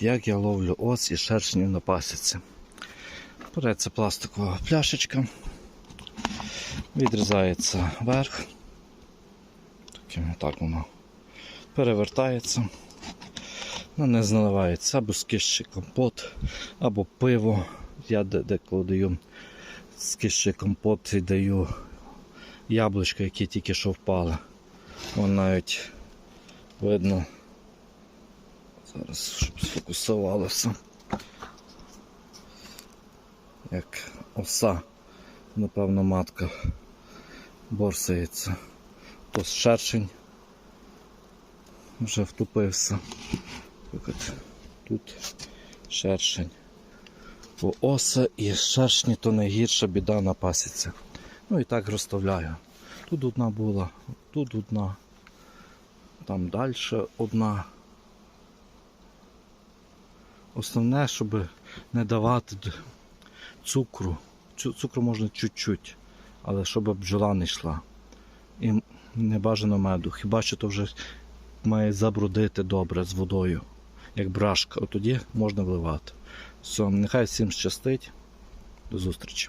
як я ловлю ос і шершнів на пасіці. Береться пластикова пляшечка, відрізається верх. Таким так воно перевертається. На не наливається або скищий компот, або пиво. Я деколи даю скищий компот і даю яблучка, які тільки що впали. Вон навіть видно. Зараз, щоб сфокусувалося. Як оса, напевно, матка борсається. То шершень вже втупився. Тут шершень. Бо оса і шершні то найгірша біда на пасіці. Ну і так розставляю. Тут одна була, тут одна, там далі одна. Основне, щоб не давати цукру. Цукру можна чуть-чуть, але щоб бджола не йшла. І не бажано меду. Хіба що то вже має забрудити добре з водою, як брашка. От тоді можна вливати. Все, нехай всім щастить. До зустрічі.